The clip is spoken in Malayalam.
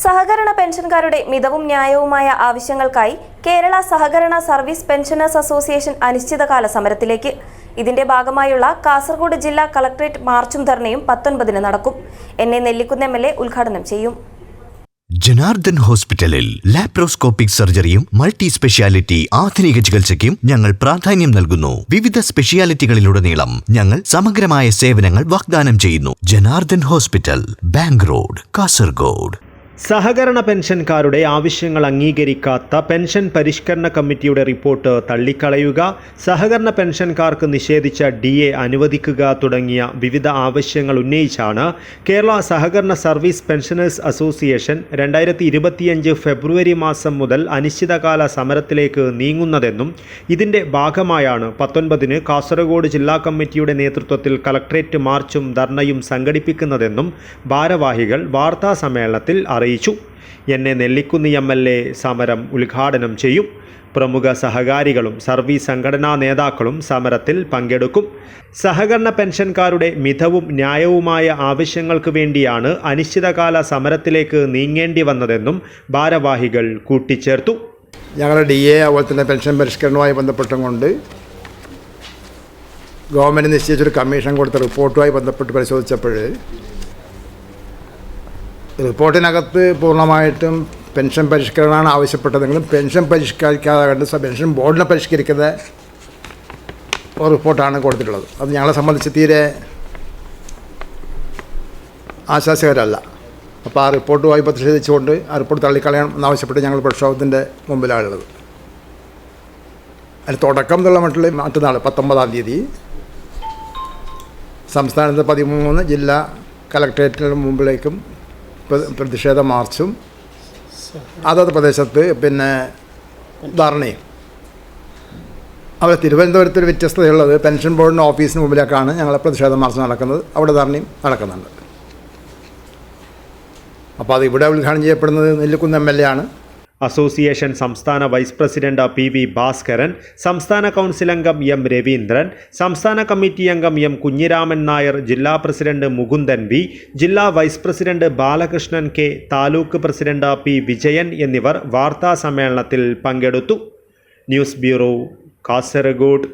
സഹകരണ പെൻഷൻകാരുടെ മിതവും ന്യായവുമായ ആവശ്യങ്ങൾക്കായി കേരള സഹകരണ സർവീസ് പെൻഷനേഴ്സ് അസോസിയേഷൻ അനിശ്ചിതകാല സമരത്തിലേക്ക്. ഇതിന്റെ ഭാഗമായുള്ള കാസർഗോഡ് ജില്ലാ കളക്ടറേറ്റ് മാർച്ചും ധർണയും പത്തൊൻപതിന് നടക്കും. എന്നെ നെല്ലിക്കുന്ന് എം എൽ എ ഉദ്ഘാടനം ചെയ്യും. ജനാർദ്ദൻ ഹോസ്പിറ്റലിൽ ലാപ്രോസ്കോപ്പിക് സർജറിയും മൾട്ടി സ്പെഷ്യാലിറ്റി ആധുനിക ചികിത്സയ്ക്കും ഞങ്ങൾ പ്രാധാന്യം നൽകുന്നു. വിവിധ സ്പെഷ്യാലിറ്റികളിലുടനീളം ഞങ്ങൾ സമഗ്രമായ സേവനങ്ങൾ വാഗ്ദാനം ചെയ്യുന്നു. Janardhan hospital bank road Kasaragod. സഹകരണ പെൻഷൻകാരുടെ ആവശ്യങ്ങൾ അംഗീകരിക്കാത്ത പെൻഷൻ പരിഷ്കരണ കമ്മിറ്റിയുടെ റിപ്പോർട്ട് തള്ളിക്കളയുക സഹകരണ പെൻഷൻകാർക്ക് നിഷേധിച്ച ഡി എ അനുവദിക്കുക തുടങ്ങിയ വിവിധ ആവശ്യങ്ങൾ ഉന്നയിച്ചാണ് കേരള സഹകരണ സർവീസ് പെൻഷനേഴ്സ് അസോസിയേഷൻ രണ്ടായിരത്തി ഇരുപത്തിയഞ്ച് ഫെബ്രുവരി മാസം മുതൽ അനിശ്ചിതകാല സമരത്തിലേക്ക് നീങ്ങുന്നതെന്നും ഇതിന്റെ ഭാഗമായാണ് പത്തൊൻപതിന് കാസർഗോഡ് ജില്ലാ കമ്മിറ്റിയുടെ നേതൃത്വത്തിൽ കളക്ട്രേറ്റ് മാർച്ചും ധർണയും സംഘടിപ്പിക്കുന്നതെന്നും ഭാരവാഹികൾ വാർത്താ സമ്മേളനത്തിൽ അറിയിച്ചു. എന്നെ നെല്ലിക്കുന്ന് എം എൽ എ സമരം ഉദ്ഘാടനം ചെയ്യും. പ്രമുഖ സഹകാരികളും സർവീസ് സംഘടനാ നേതാക്കളും സമരത്തിൽ പങ്കെടുക്കും. സഹകരണ പെൻഷൻകാരുടെ മിതവും ന്യായവുമായ ആവശ്യങ്ങൾക്ക് വേണ്ടിയാണ് അനിശ്ചിതകാല സമരത്തിലേക്ക് നീങ്ങേണ്ടി വന്നതെന്നും ഭാരവാഹികൾ കൂട്ടിച്ചേർത്തു. ഞങ്ങളുടെ ഡി എ അതുപോലെ തന്നെ പെൻഷൻ പരിഷ്കരണവുമായി ബന്ധപ്പെട്ടും കൊണ്ട് ഗവൺമെന്റ് നിശ്ചയിച്ചൊരു കമ്മീഷൻ കൊടുത്ത റിപ്പോർട്ടുമായി ബന്ധപ്പെട്ട് പരിശോധിച്ചപ്പോൾ റിപ്പോർട്ടിനകത്ത് പൂർണമായിട്ടും പെൻഷൻ പരിഷ്കരണമാണ് ആവശ്യപ്പെട്ടതെങ്കിലും പെൻഷൻ പരിഷ്കരിക്കാതെ കണ്ട് പെൻഷൻ ബോർഡിനെ പരിഷ്കരിക്കുന്ന റിപ്പോർട്ടാണ് കൊടുത്തിട്ടുള്ളത്. അത് ഞങ്ങളെ സംബന്ധിച്ച് തീരെ ആശ്വാസകരല്ല അപ്പോൾ ആ റിപ്പോർട്ടുമായി പ്രതിഷേധിച്ചുകൊണ്ട് ആ റിപ്പോർട്ട് തള്ളിക്കളയണം എന്നാവശ്യപ്പെട്ട് ഞങ്ങൾ പ്രക്ഷോഭത്തിന്റെ മുമ്പിലാണുള്ളത്. അതിന് തുടക്കം എന്നുള്ള മട്ടിൽ മറ്റന്നാൾ പത്തൊമ്പതാം തീയതി സംസ്ഥാനത്ത് പതിമൂന്ന് ജില്ലാ കളക്ട്രേറ്റിന് മുമ്പിലേക്കും പ്രതിഷേധ മാർച്ചും അതത് പ്രദേശത്ത് പിന്നെ ധർണയും. അവിടെ തിരുവനന്തപുരത്ത് ഒരു വ്യത്യസ്തതയുള്ളത് പെൻഷൻ ബോർഡിന്റെ ഓഫീസിന് മുമ്പിലേക്കാണ് ഞങ്ങളെ പ്രതിഷേധ മാർച്ച് നടക്കുന്നത്. അവിടെ ധർണയും നടക്കുന്നുണ്ട്. അപ്പോൾ അത് ഇവിടെ ഉദ്ഘാടനം ചെയ്യപ്പെടുന്നത് നെല്ലിക്കുന്ന് എം എൽ എ ആണ്. അസോസിയേഷൻ സംസ്ഥാന vice president P V Bhaskaran സംസ്ഥാന കൗൺസിൽ അംഗം എം രവീന്ദ്രൻ സംസ്ഥാന കമ്മിറ്റി അംഗം എം കുഞ്ഞിരാമൻ നായർ ജില്ലാ പ്രസിഡന്റ് മുകുന്ദൻ വി ജില്ലാ vice president Balakrishnan K taluk president P Vijayan എന്നിവർ വാർത്താ സമ്മേളനത്തിൽ പങ്കെടുത്തു. News bureau Kasaragod.